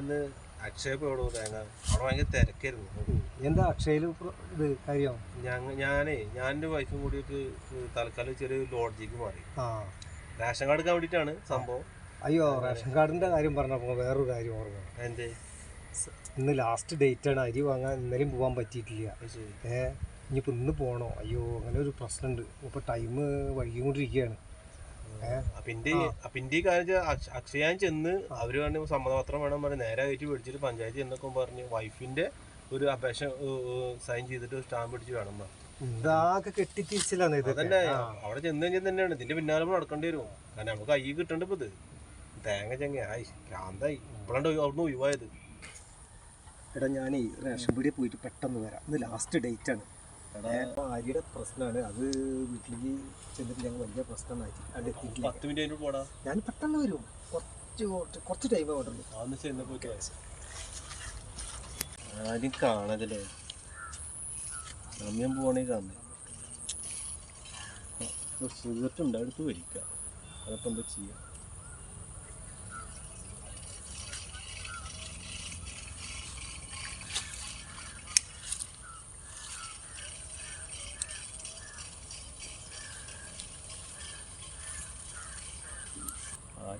ഞാനിന്ന് അക്ഷയ പോയടോ തേങ്ങ. അവിടെ ഭയങ്കര തിരക്കായിരുന്നു. എന്താ അക്ഷയയിൽ ഇത് കാര്യം? ഞങ്ങ ഞാനേ ഞാൻ എന്റെ വൈഫും കൂടിയിട്ട് തൽക്കാലം ചെറിയ ലോഡ്ജിക്ക് മാറി. റേഷൻ കാർഡ് എടുക്കാൻ വേണ്ടിയിട്ടാണ് സംഭവം. അയ്യോ റേഷൻ കാർഡിന്റെ കാര്യം പറഞ്ഞപ്പോൾ വേറൊരു കാര്യം ഓർമ്മ. എന്തേ? ഇന്ന് ലാസ്റ്റ് ഡേറ്റ് ആണ്. അരി വാങ്ങാൻ ഇന്നലെയും പോകാൻ പറ്റിയിട്ടില്ല. ഏഹ് ഇനിയിപ്പോ ഇനിയിപ്പോൾ ഇന്ന് പോകണോ അയ്യോ അങ്ങനെ ഒരു പ്രശ്നമുണ്ട് ഇപ്പോൾ ടൈം വൈകിക്കൊണ്ടിരിക്കുകയാണ്. അപ്പൊ ഇന്റെ അപ്പൊ ഇന്റെ ഈ കാര്യം അക്ഷയാൻ അക്ഷ- ചെന്ന് അവർ വേണ്ട സമ്മതപത്രം വേണം പറഞ്ഞ് നേരെ കയറ്റി മേടിച്ചിട്ട് പഞ്ചായത്ത് ചെന്നൊക്കെ പറഞ്ഞു വൈഫിന്റെ ഒരു അപേക്ഷ സൈൻ ചെയ്തിട്ട് സ്റ്റാമ്പ് പിടിച്ച് വേണം ഇത് അതന്നെ. അവിടെ ചെന്ന് കഴിഞ്ഞാൽ തന്നെയാണ്. ഇതിന്റെ പിന്നാലെ നടക്കേണ്ടി വരും. കാരണം നമുക്ക് കൈ കിട്ടണ്ട ഇപ്പൊ ഇത്. തേങ്ങ ചെങ്ങ ആയി. ഭ്രാന്തായി. ഇപ്പോഴാണ്ട് അവിടുന്ന് ഒഴിവായത്. എടാ ഞാൻ റേഷൻ പീടിയിൽ പോയിട്ട് പെട്ടെന്ന് വരാം. ഇന്ന് ലാസ്റ്റ് ഡേറ്റ് ആണ്. അരിയുടെ പ്രശ്നമാണ് അത് വീട്ടിലേക്ക് ചെന്നിട്ട് ഞങ്ങൾ വലിയ എത്തിയിട്ടില്ല. പത്ത് മിനിറ്റ് പോടാ. ഞാൻ പെട്ടെന്ന് വരും. കുറച്ച് കുറച്ച് കുറച്ച് ടൈം വേണ്ടുള്ളൂ അന്ന് ചെന്ന് പോയിട്ട് ആരും കാണതല്ലേ? സമയം പോവാണെങ്കിൽ കാണുന്നേ. സിഗരറ്റ് ഉണ്ട് അടുത്ത് വലിക്കുക അതപ്പോ എന്താ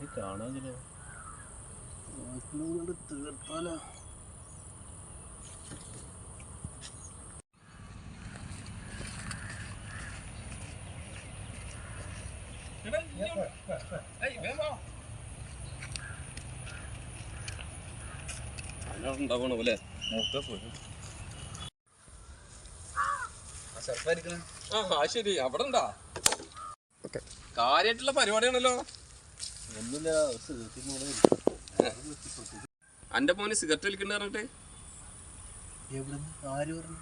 തീർത്താലോ. ഉണ്ടാവണോ പോലെ ആ ശരി. അവിടെ ഉണ്ടാ കാര്യായിട്ടുള്ള പരിപാടിയാണല്ലോ. അന്റെ മോന് സിഗരറ്റ് വലിക്കണ്ട പറഞ്ഞിട്ട്? എവിടെ ആര് പറഞ്ഞു?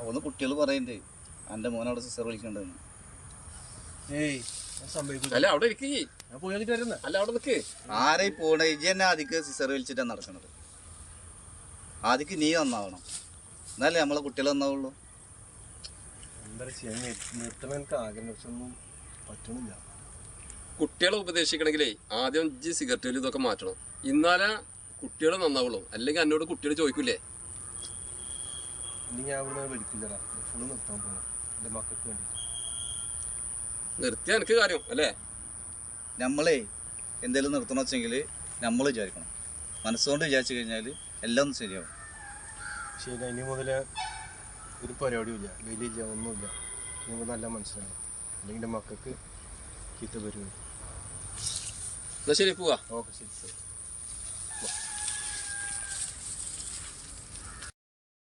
അവന്ന് കുട്ടികൾ പറയണ്ടേ അന്റെ മോൻ സിസ്റ്റർ ഏയ് ഞാൻ സംഭവിക്കില്ല അല്ല അവിടെ ഇരിക്കേ. ഞാൻ പോയി നോക്കിട്ട് വരുന്ന അല്ല അവിടെ നിക്ക്. ആരെ പോണേ? ഇജി തന്നെ ആദ്യക്ക് സിസ്റ്റർ വലിച്ചിട്ടാ നടക്കണത്. ആദ്യക്ക് നീ നന്നാവണം എന്നാലേ നമ്മളെ കുട്ടികൾ നന്നാവുള്ളൂ എന്താ ചെയ്യാൻ നിർത്തണം എനിക്ക് ആഗ്രഹം പക്ഷെ ഒന്നും പറ്റണില്ല. കുട്ടികളെ ഉപദേശിക്കണമെങ്കിലേ ആദ്യം ജി സിഗരറ്റ് വലി ഇതൊക്കെ മാറ്റണം. ഇന്നാലേ കുട്ടികൾ നന്നാവുള്ളൂ. അല്ലെങ്കിൽ എന്നോട് കുട്ടികൾ ചോദിക്കൂലേ? നിർത്തിയ എനിക്ക് കാര്യം അല്ലേ? നമ്മളെ എന്തെങ്കിലും നിർത്തണം വെച്ചെങ്കിൽ നമ്മൾ വിചാരിക്കണം. മനസ്സുകൊണ്ട് വിചാരിച്ചു കഴിഞ്ഞാൽ എല്ലാം ശരിയാവും. ശരി ഇനി മുതൽ ഒരു പരിപാടിയും വലിയ ഒന്നുമില്ല. നിങ്ങൾ നല്ല മനസ്സിലാവും. അല്ലെങ്കിൽ മക്കൾക്ക് ചീത്ത പരിപാടി എന്നാ ശരി പോവാ ഓക്കെ ശരി